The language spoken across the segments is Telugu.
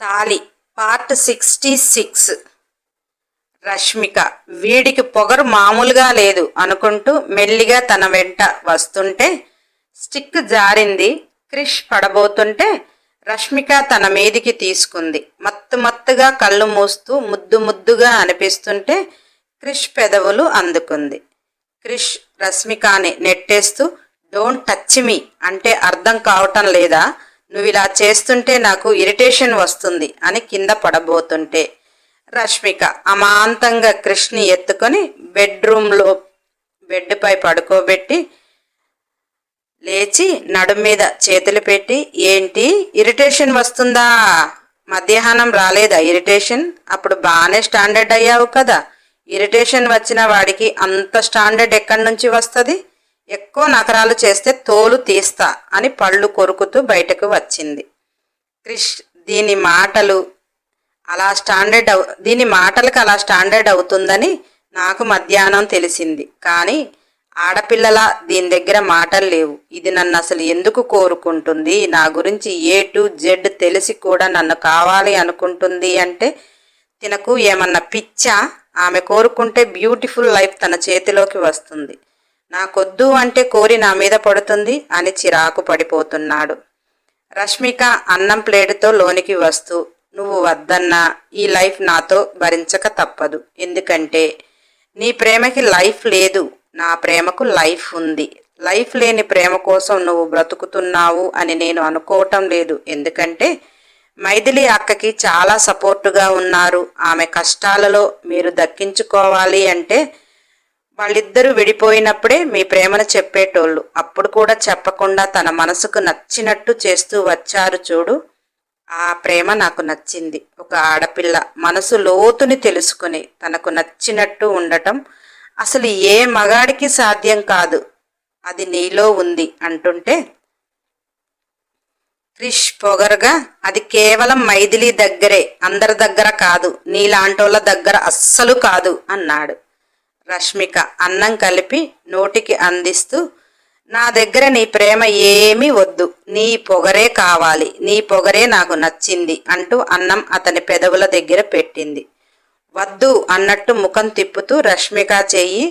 తాలి పార్ట్ సిక్స్టీ సిక్స్. రష్మిక వీడికి పొగరు మామూలుగా లేదు అనుకుంటూ మెల్లిగా తన వెంట వస్తుంటే స్టిక్ జారింది క్రిష్ పడబోతుంటే రష్మిక తన మీదికి తీసుకుంది. మత్తు మత్తుగా కళ్ళు మూస్తూ ముద్దు ముద్దుగా అనిపిస్తుంటే క్రిష్ పెదవులు అందుకుంది. క్రిష్ రష్మికాని నెట్టేస్తూ డోంట్ టచ్ మీ అంటే అర్థం కావటం లేదా? నువ్వు ఇలా చేస్తుంటే నాకు ఇరిటేషన్ వస్తుంది అని కింద పడబోతుంటే రష్మిక అమాంతంగా కృష్ణి ఎత్తుకొని బెడ్రూమ్లో బెడ్పై పడుకోబెట్టి లేచి నడుం మీద చేతులు పెట్టి ఏంటి? ఇరిటేషన్ వస్తుందా? మధ్యాహ్నం రాలేదా ఇరిటేషన్? అప్పుడు బాగానే స్టాండర్డ్ అయ్యావు కదా. ఇరిటేషన్ వచ్చిన వాడికి అంత స్టాండర్డ్ ఎక్కడి నుంచి వస్తుంది? ఎక్కువ నకరాలు చేస్తే తోలు తీస్తా అని పళ్ళు కొరుకుతూ బయటకు వచ్చింది. క్రిష్ దీని మాటలు అలా స్టాండర్డ్ అవు దీని మాటలకు అలా స్టాండర్డ్ అవుతుందని నాకు మధ్యాహ్నం తెలిసింది. కానీ ఆడపిల్లల దీని దగ్గర మాటలు లేవు. ఇది నన్ను అసలు ఎందుకు కోరుకుంటుంది? నా గురించి ఏ టు జెడ్ తెలిసి కూడా నన్ను కావాలి అనుకుంటుంది అంటే తినకు ఏమన్నా పిచ్చా? ఆమె కోరుకుంటే బ్యూటిఫుల్ లైఫ్ తన చేతిలోకి వస్తుంది. నాకొద్దు అంటే కోరి నా మీద పడుతుంది అని చిరాకు పడిపోతున్నాడు. రష్మిక అన్నం ప్లేటుతో లోనికి వస్తూ నువ్వు వద్దన్నా ఈ లైఫ్ నాతో భరించక తప్పదు. ఎందుకంటే నీ ప్రేమకి లైఫ్ లేదు నా ప్రేమకు లైఫ్ ఉంది. లైఫ్ లేని ప్రేమ కోసం నువ్వు బ్రతుకుతున్నావు అని నేను అనుకోవటం లేదు. ఎందుకంటే మైథిలి అక్కకి చాలా సపోర్టుగా ఉన్నారు. ఆమె కష్టాలలో మీరు దక్కించుకోవాలి అంటే వాళ్ళిద్దరూ విడిపోయినప్పుడే మీ ప్రేమను చెప్పేటోళ్ళు. అప్పుడు కూడా చెప్పకుండా తన మనసుకు నచ్చినట్టు చేస్తూ వచ్చారు చూడు. ఆ ప్రేమ నాకు నచ్చింది. ఒక ఆడపిల్ల. మనసు లోతుని తెలుసుకుని తనకు నచ్చినట్టు ఉండటం అసలు ఏ మగాడికి సాధ్యం కాదు. అది నీలో ఉంది అంటుంటే క్రిష్ పొగరుగా అది కేవలం మైథిలి దగ్గరే. అందరి దగ్గర కాదు. నీలాంటోళ్ళ దగ్గర అస్సలు కాదు అన్నాడు. రష్మిక అన్నం కలిపి నోటికి అందిస్తూ నా దగ్గర నీ ప్రేమ ఏమీ వద్దు నీ పొగరే కావాలి నీ పొగరే నాకు నచ్చింది అంటూ అన్నం అతని పెదవుల దగ్గర పెట్టింది. వద్దు అన్నట్టు ముఖం తిప్పుతూ రష్మిక చేయి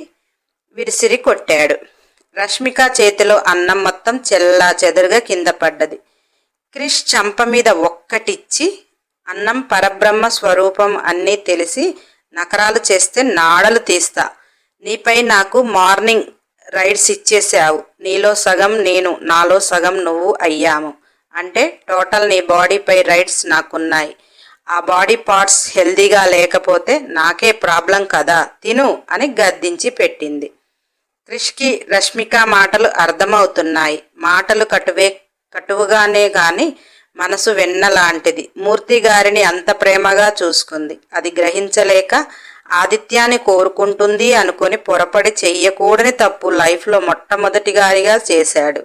విరిసిరి కొట్టాడు. రష్మిక చేతిలో అన్నం మొత్తం చెల్లా చెదురుగా కింద పడ్డది. క్రిష్ చంప మీద ఒక్కటిచ్చి అన్నం పరబ్రహ్మ స్వరూపం అన్నీ తెలిసి నకరాలు చేస్తే నాడలు తీస్తా నీపై నాకు మార్నింగ్ రైడ్స్ ఇచ్చేసావు నీలో సగం నేను నాలో సగం నువ్వు అయ్యాము. అంటే టోటల్ నీ బాడీపై రైడ్స్ నాకున్నాయి. ఆ బాడీ పార్ట్స్ హెల్దీగా లేకపోతే నాకే ప్రాబ్లం కదా తిను అని గద్దించి పెట్టింది. క్రిష్కి రష్మిక మాటలు అర్థమవుతున్నాయి. మాటలు కటువే కటువుగానే గాని మనసు వెన్న లాంటిది మూర్తి గారిని అంత ప్రేమగా చూసుకుంది. అది గ్రహించలేక ఆదిత్యాన్ని కోరుకుంటుంది అనుకొని పొరపడి చెయ్యకూడని తప్పు లైఫ్లో మొట్టమొదటిగారిగా చేశాడు.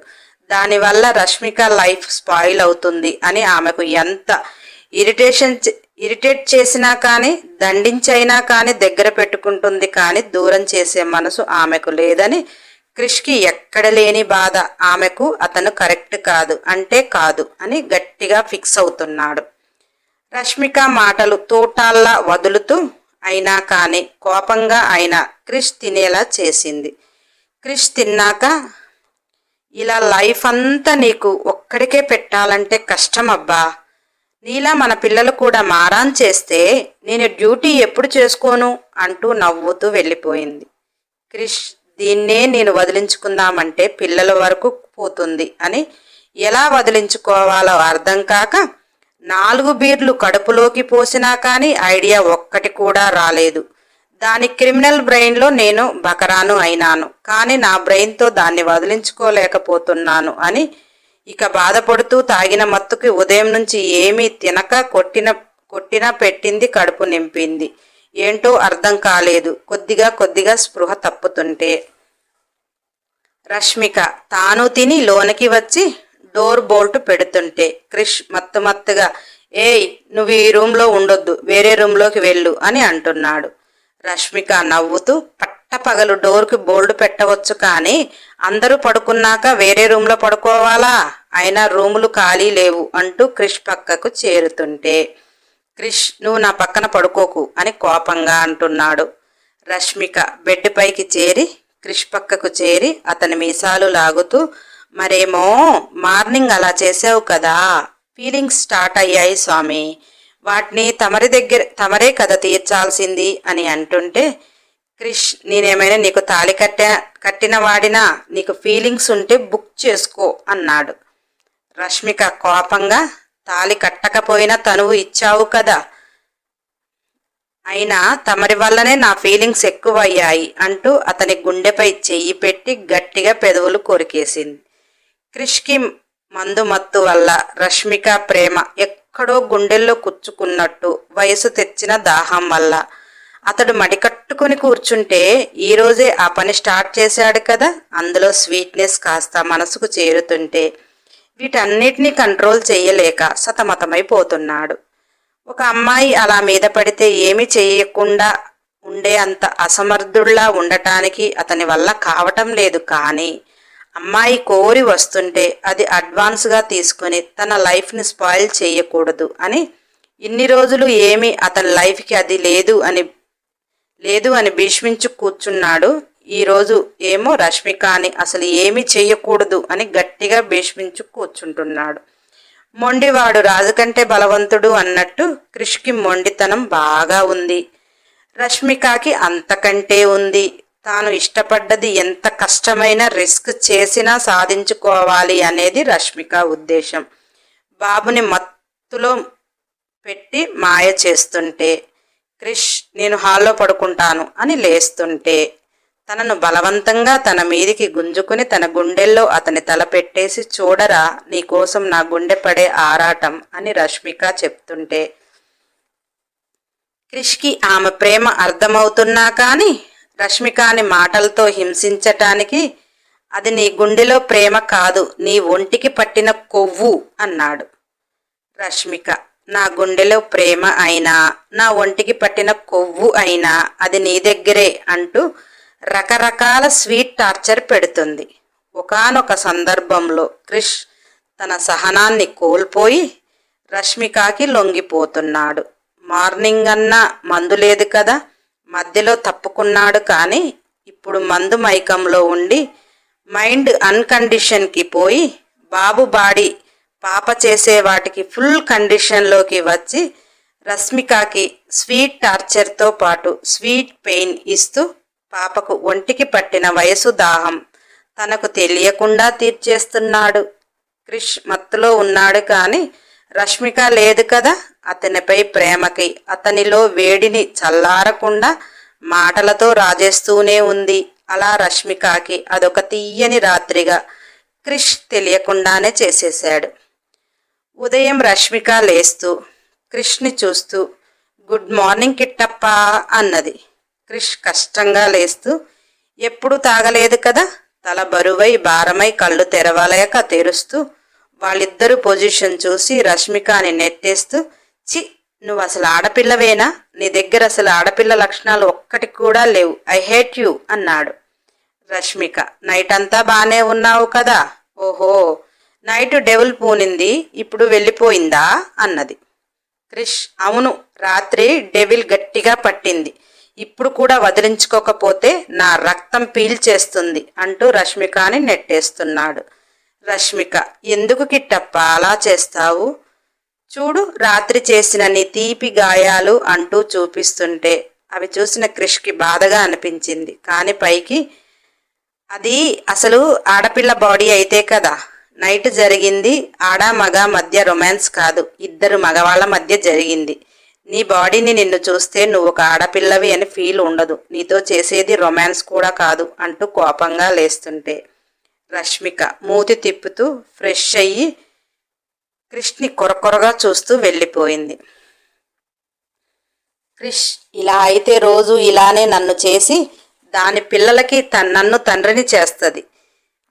దానివల్ల రష్మిక లైఫ్ స్పాయిల్ అవుతుంది అని ఆమెకు ఎంత ఇరిటేషన్ చే- ఇరిటేట్ చేసినా కానీ దండించైనా కానీ దగ్గర పెట్టుకుంటుంది కానీ దూరం చేసే మనసు ఆమెకు లేదని క్రిష్కి ఎక్కడ లేని బాధ ఆమెకు అతను కరెక్ట్ కాదు అంటే కాదు అని గట్టిగా ఫిక్స్ అవుతున్నాడు. రష్మిక మాటలు తోటాల్లా వదులుతూ అయినా కానీ కోపంగా అయినా క్రిష్ తినేలా చేసింది. క్రిష్ తిన్నాక ఇలా లైఫ్ అంతా నీకు ఒక్కడికే పెట్టాలంటే కష్టం అబ్బా. నీలా మన పిల్లలు కూడా మారాన్ చేస్తే నేను డ్యూటీ ఎప్పుడు చేసుకోను? అంటూ నవ్వుతూ వెళ్ళిపోయింది. క్రిష్ దీన్నే నేను వదిలించుకుందామంటే పిల్లల వరకు పోతుంది అని ఎలా వదిలించుకోవాలో అర్థం కాక నాలుగు బీర్లు కడుపులోకి పోసినా కానీ ఐడియా ఒక్కటి కూడా రాలేదు. దాని క్రిమినల్ బ్రెయిన్లో నేను బకరాను అయినాను. కానీ నా బ్రెయిన్తో దాన్ని వదిలించుకోలేకపోతున్నాను అని ఇక బాధపడుతూ తాగిన మత్తుకి ఉదయం నుంచి ఏమీ తినక కొట్టిన కొట్టిన పెట్టింది కడుపు నింపింది. ఏంటో అర్థం కాలేదు. కొద్దిగా కొద్దిగా స్పృహ తప్పుతుంటే రష్మిక తాను తిని లోనికి వచ్చి డోర్ బోల్ట్ పెడుతుంటే క్రిష్ మత్తుమత్తుగా ఏయ్ నువ్వు ఈ రూమ్లో ఉండొద్దు వేరే రూమ్లోకి వెళ్ళు అని అంటున్నాడు. రష్మిక నవ్వుతూ పట్టపగలు డోర్కి బోల్డ్ పెట్టవచ్చు కానీ అందరూ పడుకున్నాక వేరే రూమ్లో పడుకోవాలా? అయినా రూములు ఖాళీ లేవు అంటూ క్రిష్ పక్కకు చేరుతుంటే క్రిష్ నువ్వు నా పక్కన పడుకోకు అని కోపంగా అంటున్నాడు. రష్మిక బెడ్ పైకి చేరి క్రిష్ పక్కకు చేరి అతని మీసాలు లాగుతూ మరేమో మార్నింగ్ అలా చేసావు కదా ఫీలింగ్స్ స్టార్ట్ అయ్యాయి స్వామి. వాటిని తమరి దగ్గర తమరే కథ తీర్చాల్సింది అని అంటుంటే క్రిష్ నేనేమైనా నీకు తాళి కట్టా కట్టిన వాడినా నీకు ఫీలింగ్స్ ఉంటే బుక్ చేసుకో అన్నాడు. రష్మిక కోపంగా తాళి కట్టకపోయినా తనువు ఇచ్చావు కదా. అయినా తమరి వల్లనే నా ఫీలింగ్స్ ఎక్కువయ్యాయి అంటూ అతని గుండెపై చెయ్యి పెట్టి గట్టిగా పెదవులు కొరికేసింది. క్రిష్కి మందుమత్తు వల్ల రష్మిక ప్రేమ ఎక్కడో గుండెల్లో కుచ్చుకున్నట్టు వయసు తెచ్చిన దాహం వల్ల. అతడు మడికట్టుకుని కూర్చుంటే ఈరోజే ఆ పని స్టార్ట్ చేశాడు కదా. అందులో స్వీట్నెస్ కాస్త మనసుకు చేరుతుంటే వీటన్నిటినీ కంట్రోల్ చేయలేక సతమతమైపోతున్నాడు. ఒక అమ్మాయి అలా మీద పడితే ఏమి చేయకుండా ఉండే అంత అసమర్థుల్లా ఉండటానికి అతని వల్ల కావటం లేదు కానీ అమ్మాయి కోరి వస్తుంటే అది అడ్వాన్స్గా తీసుకుని తన లైఫ్ని స్పాయిల్ చేయకూడదు అని ఇన్ని రోజులు ఏమి అతని లైఫ్కి అది లేదు అని లేదు అని భీష్మించు కూర్చున్నాడు. ఈరోజు ఏమో రష్మికాని అసలు ఏమీ చేయకూడదు అని గట్టిగా భీష్మించు కూర్చుంటున్నాడు. మొండివాడు రాజు కంటే బలవంతుడు అన్నట్టు కృష్కి మొండితనం బాగా ఉంది. రష్మికకి అంతకంటే ఉంది. తాను ఇష్టపడ్డది ఎంత కష్టమైన రిస్క్ చేసినా సాధించుకోవాలి అనేది రష్మిక ఉద్దేశం. బాబుని మత్తులో పెట్టి మాయ చేస్తుంటే క్రిష్ నేను హాల్లో పడుకుంటాను అని లేస్తుంటే తనను బలవంతంగా తన మీదికి గుంజుకుని తన గుండెల్లో అతని తల పెట్టేసి చూడరా నీకోసం నా గుండె పడే ఆరాటం అని రష్మిక చెప్తుంటే క్రిష్కి ఆమె ప్రేమ అర్థమవుతున్నా కానీ రష్మికాని మాటలతో హింసించటానికి అది నీ గుండెలో ప్రేమ కాదు నీ ఒంటికి పట్టిన కొవ్వు అన్నాడు. రష్మిక నా గుండెలో ప్రేమ అయినా నా ఒంటికి పట్టిన కొవ్వు అయినా అది నీ దగ్గరే అంటూ రకరకాల స్వీట్ టార్చర్ పెడుతుంది. ఒకానొక సందర్భంలో క్రిష్ తన సహనాన్ని కోల్పోయి రష్మికకి లొంగిపోతున్నాడు. మార్నింగ్ అన్నా మందు లేదు కదా? మధ్యలో తప్పుకున్నాడు కానీ ఇప్పుడు మందు మైకంలో ఉండి మైండ్ అన్కండిషన్కి పోయి బాబు బాడీ పాప చేసే వాటికి ఫుల్ కండిషన్లోకి వచ్చి రష్మికకి స్వీట్ టార్చర్తో పాటు స్వీట్ పెయిన్ ఇస్తూ పాపకు ఒంటికి పట్టిన వయసు దాహం తనకు తెలియకుండా తీర్చేస్తున్నాడు. క్రిష్ మత్తులో ఉన్నాడు కానీ రష్మిక లేదు కదా అతనిపై ప్రేమకి అతనిలో వేడిని చల్లారకుండా మాటలతో రాజేస్తూనే ఉంది. అలా రష్మికకి అదొక తీయని రాత్రిగా క్రిష్ తెలియకుండానే చేసేశాడు. ఉదయం రష్మిక లేస్తూ క్రిష్ని చూస్తూ గుడ్ మార్నింగ్ కిట్టప్ప అన్నది. క్రిష్ కష్టంగా లేస్తూ ఎప్పుడు తాగలేదు కదా? తల బరువై భారమై కళ్ళు తెరవలేక తెరుస్తూ వాళ్ళిద్దరు పొజిషన్ చూసి రష్మికని నెట్టేస్తూ చి నువ్వు అసలు ఆడపిల్లవేనా? నీ దగ్గర అసలు ఆడపిల్ల లక్షణాలు ఒక్కటి కూడా లేవు. ఐ హేట్ యూ అన్నాడు. రష్మిక నైట్ అంతా బానే ఉన్నావు కదా? ఓహో నైట్ డెవల్ పూనింది ఇప్పుడు వెళ్ళిపోయిందా? అన్నది. క్రిష్ అవును రాత్రి డెవిల్ గట్టిగా పట్టింది. ఇప్పుడు కూడా వదిలించుకోకపోతే నా రక్తం పీల్చేస్తుంది అంటూ రష్మికని నెట్టేస్తున్నాడు. రష్మిక ఎందుకు కిట్టప్ప అలా చేస్తావు? చూడు రాత్రి చేసిన నీ తీపి గాయాలు అంటూ చూపిస్తుంటే అవి చూసిన క్రిష్కి బాధగా అనిపించింది. కానీ పైకి అది అసలు ఆడపిల్ల బాడీ అయితే కదా నైట్ జరిగింది ఆడ మగ మధ్య రొమాన్స్ కాదు ఇద్దరు మగవాళ్ళ మధ్య జరిగింది. నీ బాడీని నిన్ను చూస్తే నువ్వు ఒక ఆడపిల్లవి అని ఫీల్ ఉండదు నీతో చేసేది రొమాన్స్ కూడా కాదు అంటూ కోపంగా లేస్తుంటే రష్మిక మూతి తిప్పుతూ ఫ్రెష్ అయ్యి క్రిష్ని కొరకొరగా చూస్తూ వెళ్ళిపోయింది. క్రిష్ ఇలా అయితే రోజు ఇలానే నన్ను చేసి దాని పిల్లలకి తన్ నన్ను తండ్రిని చేస్తుంది.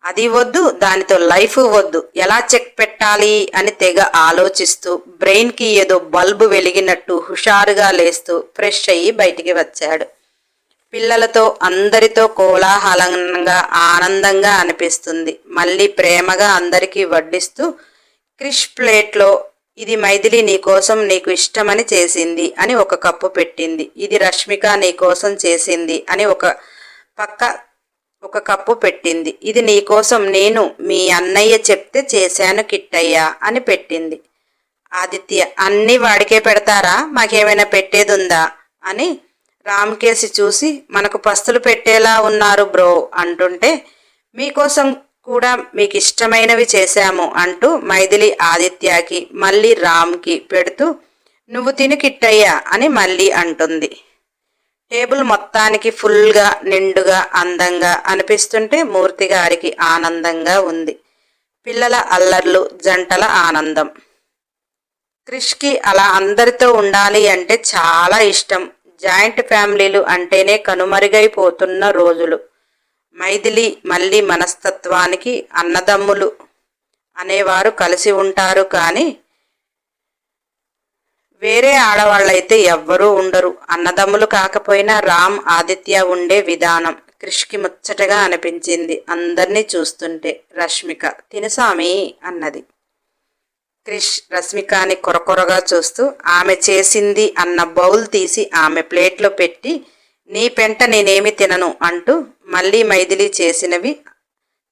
అది వద్దు దానితో లైఫ్ వద్దు. ఎలా చెక్ పెట్టాలి అని తెగ ఆలోచిస్తూ బ్రెయిన్కి ఏదో బల్బు వెలిగినట్టు హుషారుగా లేస్తూ ఫ్రెష్ అయ్యి బయటికి వచ్చాడు. పిల్లలతో అందరితో కోలాహలంగా ఆనందంగా అనిపిస్తుంది. మళ్ళీ ప్రేమగా అందరికీ వడ్డిస్తూ క్రిష్ ప్లేట్లో ఇది మైథిలి నీకోసం నీకు ఇష్టమని చేసింది అని ఒక కప్పు పెట్టింది. ఇది రష్మిక నీకోసం చేసింది అని ఒక పక్క ఒక కప్పు పెట్టింది. ఇది నీకోసం నేను మీ అన్నయ్య చెప్తే చేశాను కిట్టయ్య అని పెట్టింది. ఆదిత్య అన్నీ వాడికే పెడతారా? మాకేమైనా పెట్టేదుందా? అని రామ్కేసి చూసి మనకు పస్తులు పెట్టేలా ఉన్నారు బ్రో అంటుంటే మీకోసం కూడా మీకు ఇష్టమైనవి చేశాము అంటూ మైథిలి ఆదిత్యకి మళ్ళీ రామ్కి పెడుతూ నువ్వు తిని కిట్టయ్యా అని మళ్ళీ అంటుంది. టేబుల్ మొత్తానికి ఫుల్గా నిండుగా అందంగా అనిపిస్తుంటే మూర్తి గారికి ఆనందంగా ఉంది. పిల్లల అల్లర్లు జంటల ఆనందం. క్రిష్కి అలా అందరితో ఉండాలి అంటే చాలా ఇష్టం. జాయింట్ ఫ్యామిలీలు అంటేనే కనుమరుగైపోతున్న రోజులు. మైథిలి మళ్ళీ మనస్తత్వానికి అన్నదమ్ములు అనేవారు కలిసి ఉంటారు కానీ వేరే ఆడవాళ్ళైతే ఎవ్వరూ ఉండరు. అన్నదమ్ములు కాకపోయినా రామ్ ఆదిత్య ఉండే విధానం క్రిష్కి ముచ్చటగా అనిపించింది అందరినీ చూస్తుంటే. రష్మిక తినుసామి అన్నది. క్రిష్ రష్మికాని కొరకొరగా చూస్తూ ఆమె చేసింది అన్న బౌల్ తీసి ఆమె ప్లేట్లో పెట్టి నీ పెంట నేనేమి తినను అంటూ మళ్ళీ మైథిలి చేసినవి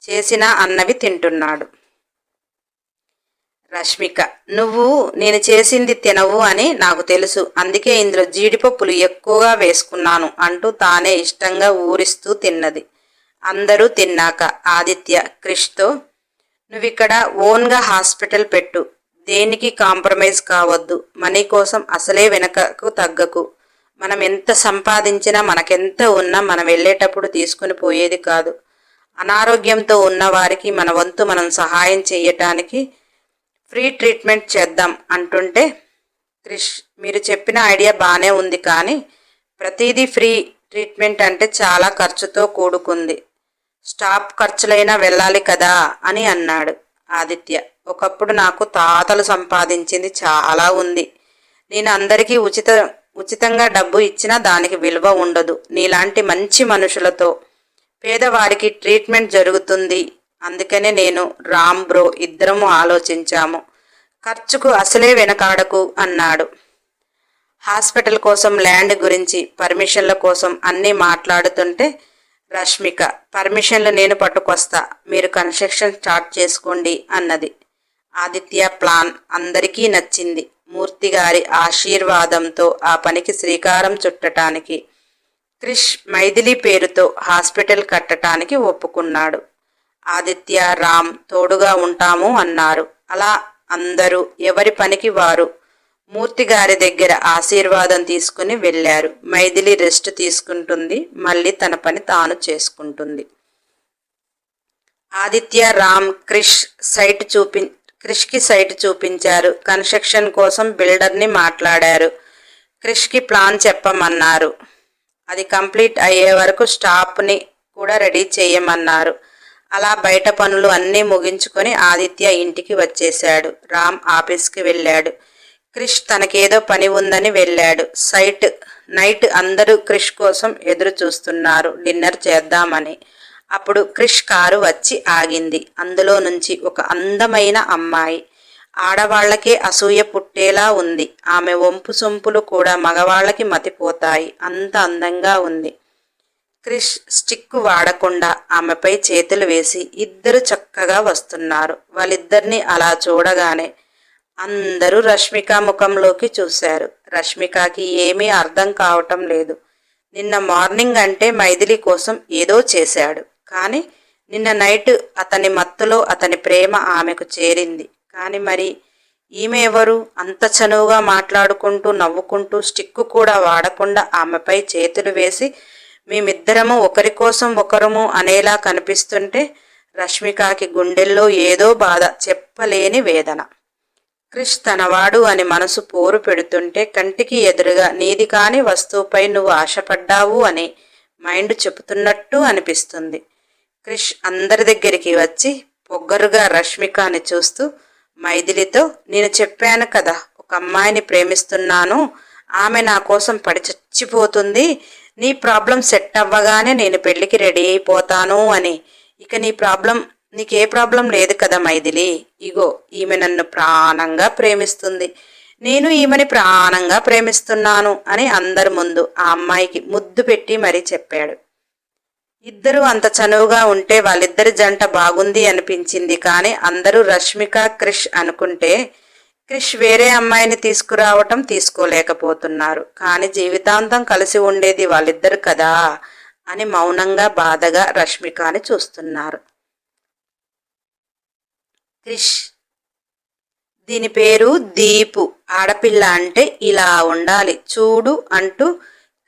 చేసిన అన్నవి తింటున్నాడు. రష్మిక నువ్వు నేను చేసింది తినవు అని నాకు తెలుసు. అందుకే ఇందులో జీడిపప్పులు ఎక్కువగా వేసుకున్నాను అంటూ తానే ఇష్టంగా ఊరిస్తూ తిన్నది. అందరూ తిన్నాక ఆదిత్య క్రిష్తో నువ్విక్కడ ఓన్గా హాస్పిటల్ పెట్టు. దేనికి కాంప్రమైజ్ కావద్దు. మనీ కోసం అసలే వెనకకు తగ్గకు. మనం ఎంత సంపాదించినా మనకెంత ఉన్నా మనం వెళ్ళేటప్పుడు తీసుకుని పోయేది కాదు. అనారోగ్యంతో ఉన్న వారికి మన వంతు మనం సహాయం చేయటానికి ఫ్రీ ట్రీట్మెంట్ చేద్దాం అంటుంటే క్రిష్ మీరు చెప్పిన ఐడియా బాగానే ఉంది కానీ ప్రతిదీ ఫ్రీ ట్రీట్మెంట్ అంటే చాలా ఖర్చుతో కూడుకుంది. స్టాప్ ఖర్చులైనా వెళ్ళాలి కదా అని అన్నాడు ఆదిత్య. ఒకప్పుడు నాకు తాతలు సంపాదించింది చాలా ఉంది. నేను అందరికీ ఉచిత ఉచితంగా డబ్బు ఇచ్చినా దానికి విలువ ఉండదు. నీలాంటి మంచి మనుషులతో పేదవారికి ట్రీట్మెంట్ జరుగుతుంది. అందుకనే నేను రామ్ బ్రో ఇద్దరము ఆలోచించాము. ఖర్చుకు అసలే వెనకాడకు అన్నాడు. హాస్పిటల్ కోసం ల్యాండ్ గురించి పర్మిషన్ల కోసం అన్నీ మాట్లాడుతుంటే రష్మిక పర్మిషన్లు నేను పట్టుకొస్తా. మీరు కన్స్ట్రక్షన్ స్టార్ట్ చేసుకోండి అన్నది. ఆదిత్య ప్లాన్ అందరికీ నచ్చింది. మూర్తిగారి ఆశీర్వాదంతో ఆ పనికి శ్రీకారం చుట్టటానికి క్రిష్ మైథిలి పేరుతో హాస్పిటల్ కట్టటానికి ఒప్పుకున్నాడు. ఆదిత్య రామ్ తోడుగా ఉంటాము అన్నారు. అలా అందరూ ఎవరి పనికి వారు మూర్తి గారి దగ్గర ఆశీర్వాదం తీసుకుని వెళ్ళారు. మైథిలి రెస్ట్ తీసుకుంటుంది. మళ్ళీ తన పని తాను చేసుకుంటుంది. ఆదిత్య రామ్ క్రిష్ సైట్ చూపి క్రిష్కి సైట్ చూపించారు. కన్స్ట్రక్షన్ కోసం బిల్డర్ని మాట్లాడారు. క్రిష్కి ప్లాన్ చెప్పమన్నారు. అది కంప్లీట్ అయ్యే వరకు స్టాప్ని కూడా రెడీ చేయమన్నారు. అలా బయట పనులు అన్నీ ముగించుకొని ఆదిత్య ఇంటికి వచ్చేశాడు. రామ్ ఆఫీస్కి వెళ్ళాడు. క్రిష్ తనకేదో పని ఉందని వెళ్ళాడు. సైట్ నైట్ అందరూ క్రిష్ కోసం ఎదురు చూస్తున్నారు డిన్నర్ చేద్దామని. అప్పుడు క్రిష్ కారు వచ్చి ఆగింది. అందులో నుంచి ఒక అందమైన అమ్మాయి. ఆడవాళ్ళకే అసూయ పుట్టేలా ఉంది. ఆమె వంపు సొంపులు కూడా మగవాళ్ళకి మతిపోతాయి. అంత అందంగా ఉంది. క్రిష్ స్టిక్ వాడకుండా ఆమెపై చేతులు వేసి ఇద్దరు చక్కగా వస్తున్నారు. వాళ్ళిద్దరిని అలా చూడగానే అందరూ రష్మిక ముఖంలోకి చూశారు. రష్మికకి ఏమీ అర్థం కావటం లేదు. నిన్న మార్నింగ్ అంటే మైథిలి కోసం ఏదో చేశాడు. కానీ నిన్న నైట్ అతని మత్తులో అతని ప్రేమ ఆమెకు చేరింది. కానీ మరి ఈమె ఎవరు? అంత చనువుగా మాట్లాడుకుంటూ నవ్వుకుంటూ స్టిక్కు కూడా వాడకుండా ఆమెపై చేతులు వేసి మేమిద్దరము ఒకరి కోసం ఒకరము అనేలా కనిపిస్తుంటే రష్మికకి గుండెల్లో ఏదో బాధ చెప్పలేని వేదన. క్రిష్ తనవాడు అని మనసు పోరు పెడుతుంటే కంటికి ఎదురుగా నీది కాని వస్తువుపై నువ్వు ఆశపడ్డావు అని మైండ్ చెబుతున్నట్టు అనిపిస్తుంది. క్రిష్ అందరి దగ్గరికి వచ్చి పొగ్గరుగా రష్మికాని చూస్తూ మైథిలితో నేను చెప్పాను కదా ఒక అమ్మాయిని ప్రేమిస్తున్నాను. ఆమె నా కోసం పడి చచ్చిపోతుంది. నీ ప్రాబ్లం సెట్ అవ్వగానే నేను పెళ్ళికి రెడీ అయిపోతాను అని. ఇక నీ ప్రాబ్లం నీకే ప్రాబ్లం లేదు కదా మైథిలి. ఇగో ఈమె నన్ను ప్రాణంగా ప్రేమిస్తుంది. నేను ఈమెని ప్రాణంగా ప్రేమిస్తున్నాను అని అందరి ముందు ఆ అమ్మాయికి ముద్దు పెట్టి మరీ చెప్పాడు. ఇద్దరు అంత చనువుగా ఉంటే వాళ్ళిద్దరి జంట బాగుంది అనిపించింది. కానీ అందరూ రష్మిక క్రిష్ అనుకుంటే క్రిష్ వేరే అమ్మాయిని తీసుకురావటం తీసుకోలేకపోతున్నారు. కానీ జీవితాంతం కలిసి ఉండేది వాళ్ళిద్దరు కదా అని మౌనంగా బాధగా రష్మికని చూస్తున్నారు. క్రిష్ దీని పేరు దీపు. ఆడపిల్ల అంటే ఇలా ఉండాలి. చూడు అంటూ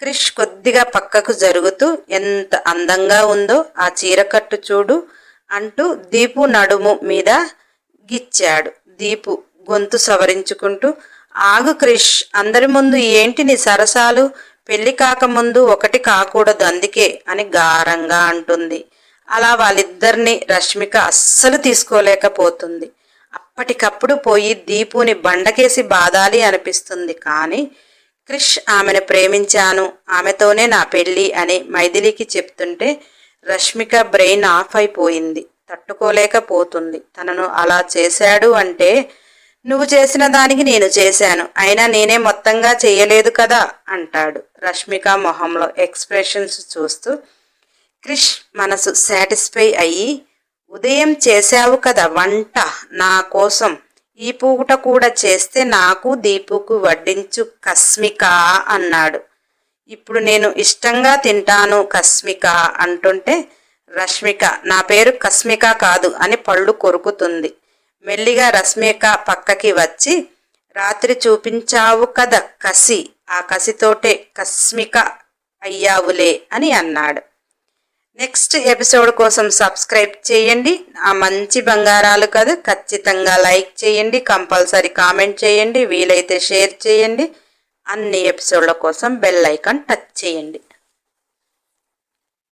క్రిష్ కొద్దిగా పక్కకు జరుగుతూ ఎంత అందంగా ఉందో ఆ చీరకట్టు చూడు అంటూ దీపు నడుము మీద గిచ్చాడు. దీపు గొంతు సవరించుకుంటూ ఆగు క్రిష్ అందరి ముందు ఏంటి నీ సరసాలు? పెళ్ళి కాకముందు ఒకటి కాకూడదు అందుకే అని గారంగా అంటుంది. అలా వాళ్ళిద్దరిని రష్మిక అస్సలు తీసుకోలేకపోతుంది. అప్పటికప్పుడు పోయి దీపుని బండకేసి బాధాలి అనిపిస్తుంది. కానీ క్రిష్ ఆమెను ప్రేమించాను. ఆమెతోనే నా పెళ్ళి అని మైథిలికి చెప్తుంటే రష్మిక బ్రెయిన్ ఆఫ్ అయిపోయింది. తట్టుకోలేకపోతుంది. తనను అలా చేశాడు అంటే నువ్వు చేసిన దానికి నేను చేశాను. అయినా నేనే మొత్తంగా చేయలేదు కదా అంటాడు రష్మిక మొహంలో ఎక్స్ప్రెషన్స్ చూస్తూ. క్రిష్ మనసు సాటిస్ఫై అయ్యి ఉదయం చేశావు కదా వంట నా కోసం ఈ పూట కూడా చేస్తే నాకు దీపుకు వడ్డించు కస్మిక అన్నాడు. ఇప్పుడు నేను ఇష్టంగా తింటాను కస్మిక అంటుంటే రష్మిక నా పేరు కస్మిక కాదు అని పళ్ళు కొరుకుతుంది. మెల్లిగా రష్మిక పక్కకి వచ్చి రాత్రి చూపించావు కదా కసి ఆ కసితోటే కస్మిక అయ్యావులే అని అన్నాడు. నెక్స్ట్ ఎపిసోడ్ కోసం సబ్స్క్రైబ్ చేయండి. ఆ మంచి బంగారాలు కదా ఖచ్చితంగా లైక్ చేయండి కంపల్సరీ కామెంట్ చేయండి వీలైతే షేర్ చేయండి. అన్ని ఎపిసోడ్ల కోసం బెల్ ఐకాన్ టచ్ చేయండి.